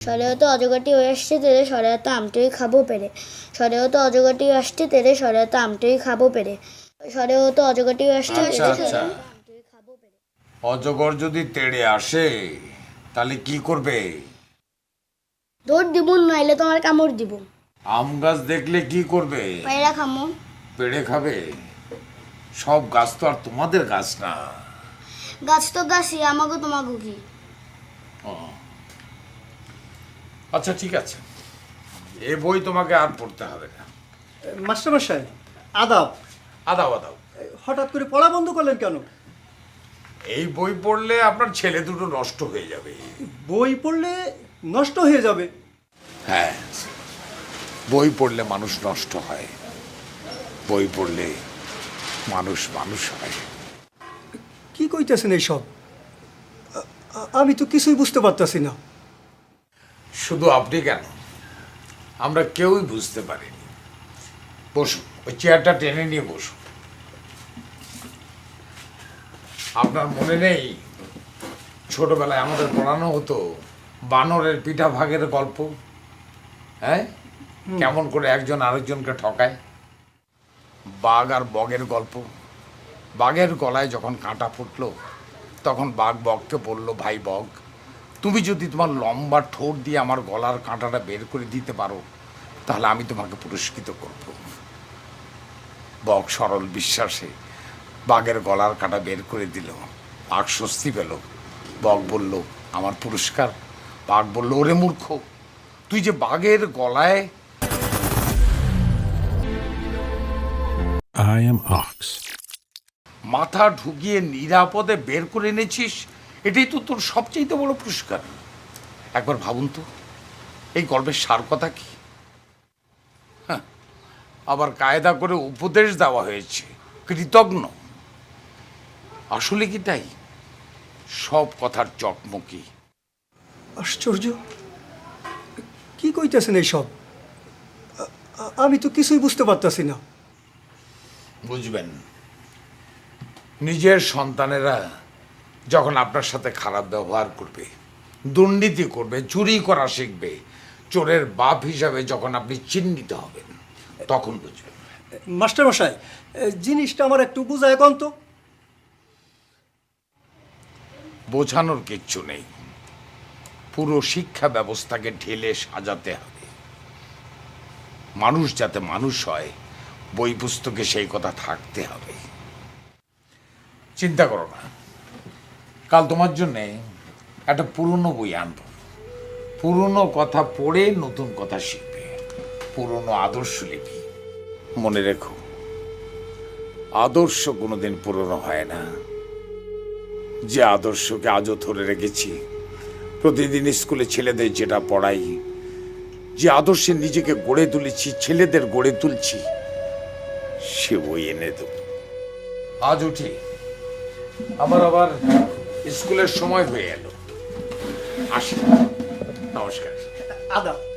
সরে হতো অজগরটি হয়ে আসছে তেরে সরে হতো আমটই খাব পেরে। সরে হতো অজগরটি আসছে তেরে সরে হতো আমটই খাব পেরে। সরে হতো অজগরটি আসছে আচ্ছা, আচ্ছা। অজগর যদি তেড়ে আসে তাহলে কি করবে? দৌড় দিব নাইলে তোমার কামড় দিব। আম গাছ দেখলে কি করবে? পায়রা খামো। পেড়ে খাবে? সব গাছ তো আর তোমাদের গাছ না। গাছ তো গাছই আমাকে তোমাকে কি? ও। আচ্ছা ঠিক আছে। এ বই তোমাকে আর পড়তে হবে না। মাস্টারমশাই আদাব। আদাও আদাও হঠাৎ করে পড়া বন্ধ করলেন কেন? এই বই পড়লে আপনার ছেলে দুটো নষ্ট হয়ে যাবে। বই পড়লে নষ্ট হয়ে যাবে। হ্যাঁ বই পড়লে মানুষ নষ্ট হয়। বই পড়লে মানুষ মানুষ হয়। কি কইতেছেন এইসব? আমি তো কিছুই বুঝতে পারতাছি না। শুধু আপনি কেন? আমরা কেউই বুঝতে পারিনি। বসুন ওই চেয়ারটা টেনে নিয়ে বসুন। আপনার মনে নেই ছোটবেলায় আমাদের পড়ানো হতো বানরের পিঠা ভাগের গল্প? হ্যাঁ? কেমন করে একজন আরেকজনকে ঠকায়? বাঘ আর বগের গল্প। বাঘের গলায় যখন কাঁটা ফুটলো তখন বাঘ বগকে বলল ভাই বগ তুমি যদি তোমার লম্বা ঠোঁট দিয়ে আমার গলার কাঁটাটা বের করে দিতে পারো তাহলে আমি তোমাকে পুরস্কৃত করব। বক সরল বিশ্বাসে বাঘের গলার কাঁটা বের করে দিল। বাঘ স্বস্তি পেল। বক বলল আমার পুরস্কার? বাঘ বলল ওরে মূর্খ তুই যে বাঘের গলায়. মাথা ঢুকিয়ে নিরাপদে বের করে এনেছিস এটাই তো তোর সবচেয়ে বড় পুরস্কার। একবার ভাবুন তো এই গল্পের সার কথা কি? হ্যাঁ, আবার কায়দা করে উপদেশ দেওয়া হয়েছে কৃতজ্ঞ। আসলে কি তাই? সব কথার চকমকি। আশ্চর্য। কি কইতেছেন এইসব? আমি তো কিছুই বুঝতে পারতাছি না। বুঝবেন নিজের সন্তানেরা যখন আপনার সাথে খারাপ ব্যবহার করবে দুর্নীতি করবে চুরি করা শিখবে চোরের বাপ হিসাবে যখন আপনি চিহ্নিত হবেন তখন বুঝবেন। মাস্টারমশাই জিনিসটা আমার একটু বুঝায় এখন তো? বোঝানোর কিচ্ছু নেই। পুরো শিক্ষা ব্যবস্থাকে ঢেলে সাজাতে হবে। মানুষ যাতে মানুষ হয় বই পুস্তকে সেই কথা থাকতে হবে। চিন্তা করো না। কাল তোমার জন্যে একটা পুরনো বই আনব। পুরনো কথা পড়ে নতুন কথা শিখবে। পুরনো আদর্শ লিপি মনে রেখো, আদর্শ কোনোদিন পুরনো হয় না। যে আদর্শকে আজও ধরে রেখেছি, প্রতিদিন স্কুলে ছেলেদের যেটা পড়াই, যে আদর্শে নিজেকে গড়ে তুলেছি, ছেলেদের গড়ে তুলছি, সে বই এনে দেব। আজ উঠি আমার আবার স্কুলের সময় হয়ে এলো। আসি। নমস্কার। আদাব